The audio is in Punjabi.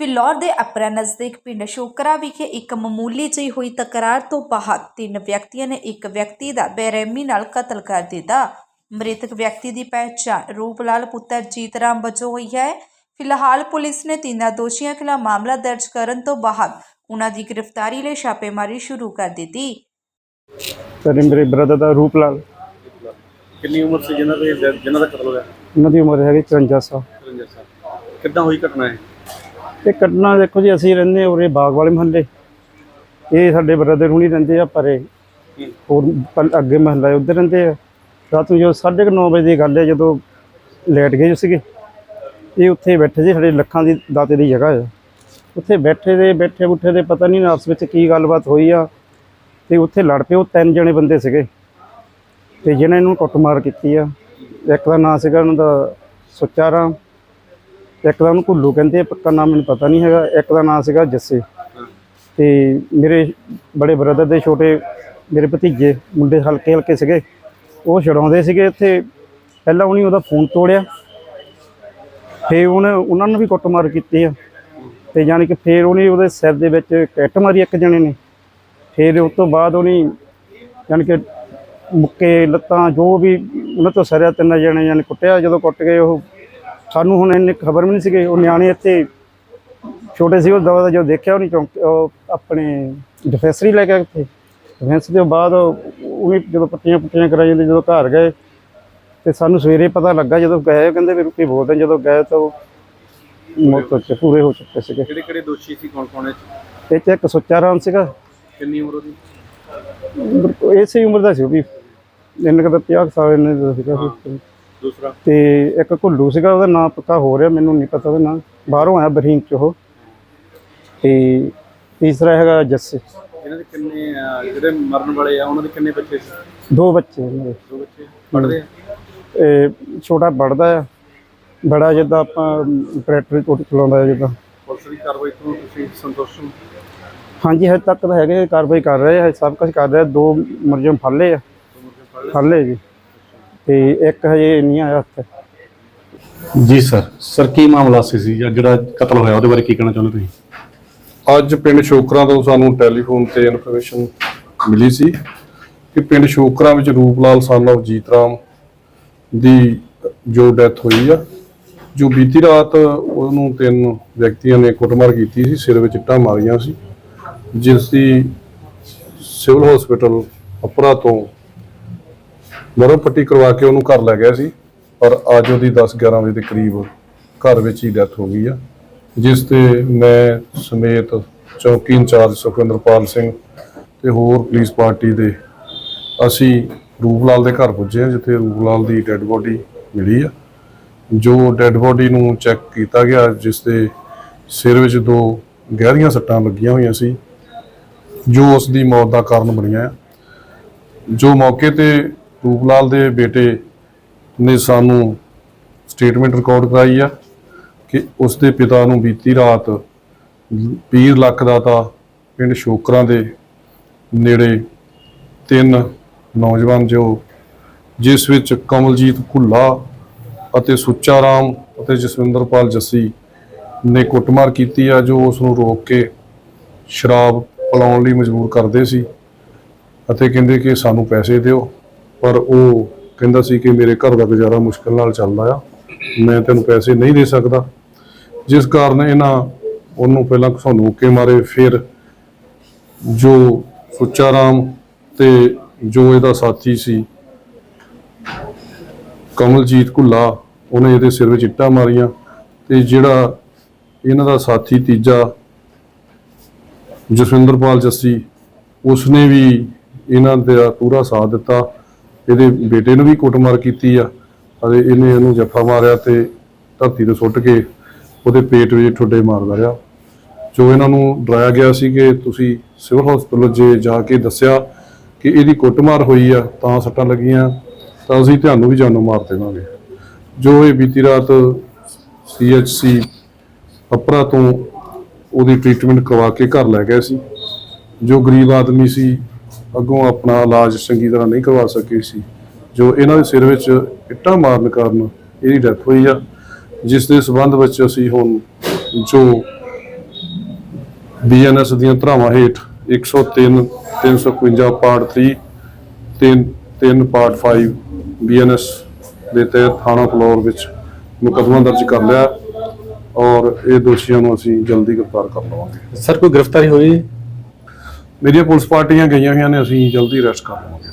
ਫਿਲੌਰ ਦੇ ਅਪਰਾ ਨਜ਼ਦੀਕ ਪਿੰਡ ਸ਼ੋਕਰਾ ਵਿਖੇ ਇੱਕ ਮਾਮੂਲੀ ਜਿਹੀ ਹੋਈ ਤਕਰਾਰ ਤੋਂ ਬਾਅਦ ਤਿੰਨ ਵਿਅਕਤੀਆਂ ਨੇ ਇੱਕ ਵਿਅਕਤੀ ਦਾ ਬੇਰਹਿਮੀ ਨਾਲ ਕਤਲ ਕਰ ਦਿੱਤਾ। ਮ੍ਰਿਤਕ ਵਿਅਕਤੀ ਦੀ ਪਹਿਚਾਣ ਰੂਪਲਾਲ ਪੁੱਤਰ ਜੀਤਰਾਮ ਵਜੋਂ ਹੋਈ ਹੈ। ਫਿਲਹਾਲ ਪੁਲਿਸ ਨੇ ਤਿੰਨਾਂ ਦੋਸ਼ੀਆਂ ਖਿਲਾਫ ਮਾਮਲਾ ਦਰਜ ਕਰਨ ਤੋਂ ਬਾਅਦ ਉਹਨਾਂ ਦੀ ਗ੍ਰਿਫਤਾਰੀ ਲਈ ਛਾਪੇਮਾਰੀ ਸ਼ੁਰੂ ਕਰ ਦਿੱਤੀ। ਸਰ ਮੇਰੇ ਬ੍ਰਦਰ ਦਾ ਰੂਪ ਲਾਲ ਕਿੰਨੀ ਉਮਰ ਸੀ ਜਿਨ੍ਹਾਂ ਦੇ ਜਿਨ੍ਹਾਂ ਦਾ ਕਤਲ ਹੋਇਆ? ਉਹਨਾਂ ਦੀ ਉਮਰ ਹੈਗੀ 54 ਸਾਲ। ਰੰਜਰ ਸਾਹਿਬ ਕਿੱਦਾਂ ਹੋਈ ਘਟਨਾ ਹੈ ਇਹ ਘਟਨਾ ਦੇਖੋ ਜੀ, ਅਸੀਂ ਰਹਿੰਦੇ ਉਰੇ ਬਾਗ ਵਾਲੇ ਮਹੱਲੇ। ਇਹ ਸਾਡੇ ਬ੍ਰਦਰ ਹੁਣੀ ਰਹਿੰਦੇ ਆ, ਪਰੇ ਹੋਰ ਪਲ- ਅੱਗੇ ਮਹੱਲਾ ਉਧਰ ਰਹਿੰਦੇ ਆ। ਰਾਤ ਨੂੰ ਜੋ 9:30 ਵਜੇ ਦੀ ਗੱਲ ਹੈ, ਜਦੋਂ ਲੇਟ ਗਏ ਸੀਗੇ, ਇਹ ਉੱਥੇ ਬੈਠੇ ਸੀ, ਸਾਡੇ ਲੱਖਾਂ ਦੀ ਦਾਤੇ ਦੀ ਜਗ੍ਹਾ ਹੈ। ਉੱਥੇ ਬੈਠੇ ਦੇ, ਬੈਠੇ ਬੁੱਠੇ ਦੇ ਪਤਾ ਨਹੀਂ ਆਪਸ ਵਿੱਚ ਕੀ ਗੱਲਬਾਤ ਹੋਈ ਆ, ਤੇ ਉੱਥੇ ਲੜ ਪਏ ਉਹ ਤਿੰਨ ਜਣੇ ਬੰਦੇ ਸੀਗੇ। ਤੇ ਜਿਹਨਾਂ ਇਹਨੂੰ ਕੁੱਟਮਾਰ ਕੀਤੀ ਆ। ਇੱਕ ਦਾ ਨਾਂ ਸੀਗਾ, ਉਹਨਾਂ ਦਾ ਸੁੱਚਾ ਰਾਮ ਇੱਕ ਦਾ ਉਹਨੂੰ ਘੁੱਲੂ ਕਹਿੰਦੇ ਆ, ਪੱਕਾ ਨਾਮ ਮੈਨੂੰ ਪਤਾ ਨਹੀਂ ਹੈਗਾ ਇੱਕ ਦਾ ਨਾਂ ਸੀਗਾ ਜੱਸੇ। ਤੇ ਮੇਰੇ ਬੜੇ ਬ੍ਰਦਰ ਦੇ ਛੋਟੇ ਮੇਰੇ ਭਤੀਜੇ ਮੁੰਡੇ ਹਲਕੇ ਹਲਕੇ ਸੀਗੇ ਉਹ ਛਡਾਉਂਦੇ ਸੀਗੇ ਇੱਥੇ। ਪਹਿਲਾਂ ਉਹਨੇ ਉਹਦਾ ਫੋਨ ਤੋੜਿਆ ਫੇ ਉਹਨੇ ਉਹਨਾਂ ਨੂੰ ਵੀ ਕੁੱਟਮਾਰ ਕੀਤੀ ਆ। ਤੇ ਯਾਨੀ ਕਿ ਫੇਰ ਉਹਨੇ ਉਹਦੇ ਸਿਰ ਦੇ ਵਿੱਚ ਕੱਟ ਮਾਰੀ ਇੱਕ ਜਣੇ ਨੇ। ਫਿਰ ਉਸ ਤੋਂ ਬਾਅਦ ਉਹਨੇ ਯਾਨੀ ਕਿ ਮੁੱਕੇ ਲੱਤਾਂ ਜੋ ਵੀ ਉਹਨਾਂ ਤੋਂ ਸਰਿਆ ਤਿੰਨ ਜਣੇ ਯਾਨੀ ਕੁੱਟਿਆ ਜਦੋਂ ਕੁੱਟ ਗਏ ਉਹ ਸਾਨੂੰ ਹੁਣ ਇੰਨੀ ਖਬਰ ਵੀ ਨਹੀਂ ਸੀਗੀ। ਉਹ ਨਿਆਣੇ ਇੱਥੇ ਛੋਟੇ ਸੀ ਉਹ ਦਵਾ ਦਾ ਜਦੋਂ ਦੇਖਿਆ ਉਹਨੇ ਚੌਂਕ ਉਹ ਆਪਣੇ ਡਿਫੈਂਸਰੀ ਲੈ ਕੇ ਉੱਥੇ ਡਿਫੈਂਸ ਦੇ ਬਾਅਦ ਉਹਨੇ ਜਦੋਂ ਪੱਟੀਆਂ ਪੁੱਟੀਆਂ ਕਰਾਈ ਜਾਂਦੇ ਜਦੋਂ ਘਰ ਗਏ ਤੇ ਸਾਨੂੰ ਸਵੇਰੇ ਪਤਾ ਲੱਗਾ ਜਦੋਂ ਗਏ ਉਹ ਕਹਿੰਦੇ ਵੀ ਰੁਕੀ ਬੋਲਦੇ ਜਦੋਂ ਗਏ ਤਾਂ ਉਹ ਮੌਤ ਹੋ ਚੁੱਕੇ ਪੂਰੇ ਹੋ ਚੁੱਕੇ ਸੀਗੇ। ਕਿਹੜੇ ਕਿਹੜੇ ਦੋਸ਼ੀ ਸੀ ਕੌਣ ਕੌਣ ਇਹ 'ਚ ਇੱਕ ਸੁੱਚਾ ਰਾਮ ਸੀਗਾ। ਕਿੰਨੀ ਉਮਰ ਉਹਦੀ? ਉਮਰ- ਇਸੇ ਉਮਰ ਦਾ ਸੀ ਉਹ ਵੀ। ਕੁ ਤਾਂ 50 ਸਾਲ ਇੰਨੇ ਦਾ ਸੀਗਾ। ਸੀ। ਦੂਸਰਾ? ਤੇ ਇੱਕ ਘੁੱਲੂ ਸੀਗਾ ਉਹਦਾ ਨਾਮ ਪੱਕਾ ਹੋ ਰਿਹਾ ਮੈਨੂੰ ਨਹੀਂ ਪਤਾ ਉਹਦਾ ਨਾਮ ਬਾਹਰੋਂ ਆਇਆ ਬਰਹੀਮ ਚ ਉਹ। ਤੇ ਤੀਸਰਾ ਹੈਗਾ ਜੱਸੇ। ਇਹਨਾਂ ਦੇ ਕਿੰਨੇ ਅਹ, ਜਿਹੜੇ ਮਰਨ ਵਾਲੇ ਆ ਉਹਨਾਂ ਦੇ ਕਿੰਨੇ ਬੱਚੇ ਸੀ? ਦੋ ਬੱਚੇ ਇਹਨਾਂ ਦੇ। ਦੋ ਬੱਚੇ। ਪੜ੍ਹਦੇ ਆ? ਇਹ ਛੋਟਾ ਪੜਦਾ ਆ। ਬੜਾ ਜਿੱਦਾਂ ਆਪਾਂ ਟਰੈਕਟਰ ਕੋਟ ਚਲਾਉਂਦਾ ਜਿੱਦਾਂ। ਪੁਲਿਸ ਦੀ ਕਾਰਵਾਈ ਤੋਂ ਤੁਸੀਂ ਸੰਤੁਸ਼ਟ ਹੋ? ਹਾਂਜੀ ਹਜੇ ਤੱਕ ਤਾਂ ਹੈਗੇ ਕਾਰਵਾਈ ਕਰ ਰਹੇ ਆ ਸਭ ਕੁਝ ਕਰ ਰਹੇ ਆ। ਦੋ ਮੁਰਜਮ ਫੜ ਲਏ ਆ। ਫੜ ਲਏ ਜੀ। ਤੇ ਇੱਕ ਹਜੇ ਨਹੀਂ ਆਇਆ ਹੱਥ ਜੀ ਸਰ ਸਰ ਕੀ ਮਾਮਲਾ ਸੀ ਸੀ ਜਾਂ ਜਿਹੜਾ ਕਤਲ ਹੋਇਆ ਉਹਦੇ ਬਾਰੇ ਕੀ ਕਹਿਣਾ ਚਾਹੁੰਦੇ ਤੁਸੀਂ? ਅੱਜ ਪਿੰਡ ਸ਼ੋਕਰਾ ਤੋਂ ਸਾਨੂੰ ਟੈਲੀਫੋਨ ਤੇ ਇਨਫੋਰਮੇਸ਼ਨ ਮਿਲੀ ਸੀ ਕਿ ਪਿੰਡ ਸ਼ੋਕਰਾ ਵਿੱਚ ਰੂਪਲਾਲ of ਜੀਤਰਾਮ ਦੀ ਜੋ ਡੈਥ ਹੋਈ ਆ ਜੋ ਬੀਤੀ ਰਾਤ ਉਹਨੂੰ ਤਿੰਨ ਵਿਅਕਤੀਆਂ ਨੇ ਕੁੱਟਮਾਰ ਕੀਤੀ ਸੀ ਸਿਰ ਵਿੱਚ ਇੱਟਾਂ ਮਾਰੀਆਂ ਸੀ ਜਿਸ ਦੀ ਸਿਵਲ ਹਸਪੀਟਲ ਅਪਰਾ ਤੋਂ ਮਰੋ ਪੱਟੀ ਕਰਵਾ ਕੇ ਉਹਨੂੰ ਘਰ ਲੈ ਗਿਆ ਸੀ, ਪਰ ਅੱਜ ਉਹਦੀ 10 11 ਵਜੇ ਦੇ ਕਰੀਬ ਘਰ ਵਿੱਚ ਹੀ ਡੈਥ ਹੋ ਗਈ ਆ। ਜਿਸ ਤੇ ਮੈਂ ਸਮੇਤ ਚੌਕੀ ਇੰਚਾਰਜ ਸੁਖਵਿੰਦਰਪਾਲ ਸਿੰਘ ਤੇ ਹੋਰ ਪੁਲਿਸ ਪਾਰਟੀ ਦੇ ਅਸੀਂ ਰੂਪਲਾਲ ਦੇ ਘਰ ਪੁੱਜੇ ਹਾਂ ਜਿੱਥੇ ਰੂਪਲਾਲ ਦੀ ਡੈੱਡ ਬੋਡੀ ਮਿਲੀ ਆ। ਜੋ ਡੈੱਡ ਬੋਡੀ ਨੂੰ ਚੈੱਕ ਕੀਤਾ ਗਿਆ, ਜਿਸ ਦੇ ਸਿਰ ਵਿੱਚ ਦੋ ਗਹਿਰੀਆਂ ਸੱਟਾਂ ਲੱਗੀਆਂ ਹੋਈਆਂ ਸੀ, ਜੋ ਉਸ ਦੀ ਮੌਤ ਦਾ ਕਾਰਨ ਬਣੀਆਂ ਆ। ਜੋ ਮੌਕੇ ਤੇ ਰੂਪਲਾਲ ਦੇ ਬੇਟੇ ਨੇ ਸਾਨੂੰ ਸਟੇਟਮੈਂਟ ਰਿਕਾਰਡ ਕਰਾਈ ਆ ਕਿ ਉਸ ਦੇ ਪਿਤਾ ਨੂੰ ਬੀਤੀ ਰਾਤ ਪੀਰ ਲੱਖ ਦਾ ਤਾਂ ਪਿੰਡ ਸ਼ੋਕਰਾਂ ਦੇ ਨੇੜੇ ਤਿੰਨ ਨੌਜਵਾਨ ਜੋ ਜਿਸ ਵਿੱਚ ਕਮਲਜੀਤ ਭੁੱਲਾ ਅਤੇ ਸੁੱਚਾ ਰਾਮ ਅਤੇ ਜਸਵਿੰਦਰਪਾਲ ਜੱਸੀ ਨੇ ਕੁੱਟਮਾਰ ਕੀਤੀ ਆ, ਜੋ ਉਸ ਨੂੰ ਰੋਕ ਕੇ ਸ਼ਰਾਬ ਪਿਲਾਉਣ ਲਈ ਮਜਬੂਰ ਕਰਦੇ ਸੀ ਅਤੇ ਕਹਿੰਦੇ ਕਿ ਸਾਨੂੰ ਪੈਸੇ ਦਿਓ। ਪਰ ਉਹ ਕਹਿੰਦਾ ਸੀ ਕਿ ਮੇਰੇ ਘਰ ਦਾ ਗੁਜ਼ਾਰਾ ਮੁਸ਼ਕਲ ਨਾਲ ਚੱਲਦਾ ਆ। ਮੈਂ ਤੈਨੂੰ ਪੈਸੇ ਨਹੀਂ ਦੇ ਸਕਦਾ। ਜਿਸ ਕਾਰਨ ਇਹਨਾਂ ਉਹਨੂੰ ਪਹਿਲਾਂ ਘਸੌਂਦੂ ਮੁੱਕੇ ਮਾਰੇ, ਫਿਰ ਜੋ ਸੁੱਚਾ ਰਾਮ ਤੇ ਜੋ ਇਹਦਾ ਸਾਥੀ ਸੀ, ਕਮਲਜੀਤ ਘੁੱਲਾ, ਉਹਨੇ ਇਹਦੇ ਸਿਰ ਵਿੱਚ ਇੱਟਾਂ ਮਾਰੀਆਂ ਤੇ ਜਿਹੜਾ ਇਹਨਾਂ ਦਾ ਸਾਥੀ ਤੀਜਾ ਜਸਵਿੰਦਰਪਾਲ ਜੱਸੀ, ਉਸਨੇ ਵੀ ਇਹਨਾਂ ਦਾ ਪੂਰਾ ਸਾਥ ਦਿੱਤਾ। ਇਹਦੇ ਬੇਟੇ ਨੂੰ ਵੀ ਕੁੱਟਮਾਰ ਕੀਤੀ ਆ ਅਤੇ ਇਹਨੇ ਇਹਨੂੰ ਜੱਫਾ ਮਾਰਿਆ ਤੇ ਧਰਤੀ ਤੇ ਸੁੱਟ ਕੇ ਉਹਦੇ ਪੇਟ ਵਿੱਚ ਠੁੱਡੇ ਮਾਰਦਾ ਰਿਹਾ ਜੋ ਇਹਨਾਂ ਨੂੰ ਡਰਾਇਆ ਗਿਆ ਸੀ ਕਿ ਤੁਸੀਂ ਸਿਵਲ ਹਸਪਤਾਲ ਜੇ ਜਾ ਕੇ ਦੱਸਿਆ ਕਿ ਇਹਦੀ ਕੁੱਟਮਾਰ ਹੋਈ ਆ, ਤਾਂ ਸੱਟਾਂ ਲੱਗੀਆਂ, ਤਾਂ ਅਸੀਂ ਤੁਹਾਨੂੰ ਵੀ ਜਾਨੋਂ ਮਾਰ ਦੇਵਾਂਗੇ। ਜੋ ਇਹ ਬੀਤੀ ਰਾਤ ਸੀਐਚਸੀ ਅਪਰਾ ਤੋਂ ਉਹਦੀ ਟ੍ਰੀਟਮੈਂਟ ਕਰਵਾ ਕੇ ਘਰ ਲੈ ਗਏ ਸੀ। ਜੋ ਗਰੀਬ ਆਦਮੀ ਸੀ ਅੱਗੋਂ ਆਪਣਾ ਇਲਾਜ ਚੰਗੀ ਤਰ੍ਹਾਂ ਨਹੀਂ ਕਰਵਾ ਸਕੀ ਸੀ। ਜੋ ਇਹਨਾਂ ਦੇ ਸਿਰ ਵਿੱਚ ਇੱਟਾਂ ਮਾਰਨ ਕਾਰਨ ਇਹਦੀ ਡੈਥ ਹੋਈ ਆ, ਜਿਸ ਦੇ ਸਬੰਧ ਵਿੱਚ ਅਸੀਂ ਹੁਣ ਜੋ ਬੀਐਨਐਸ ਦੀਆਂ ਧਰਾਵਾਂ ਹੇਠ 103 351 ਪਾਰਟ 3 ਤਿੰਨ ਤਿੰਨ ਪਾਰਟ 5 ਬੀਐਨਐਸ ਦੇ ਤਹਿਤ ਥਾਣਾ ਫਲੋਰ ਵਿੱਚ ਮੁਕੱਦਮਾ ਦਰਜ ਕਰ ਲਿਆ ਔਰ ਇਹ ਦੋਸ਼ੀਆਂ ਨੂੰ ਅਸੀਂ ਜਲਦੀ ਗ੍ਰਿਫਤਾਰ ਕਰ ਲਵਾਂਗੇ। ਸਰ, ਕੋਈ ਗ੍ਰਿਫਤਾਰੀ ਹੋਈ? ਮੇਰੀਆਂ ਪੁਲਿਸ ਪਾਰਟੀਆਂ ਗਈਆਂ ਹੋਈਆਂ ਨੇ ਅਸੀਂ ਜਲਦੀ ਅਰੈਸਟ ਕਰ ਲਵਾਂਗੇ।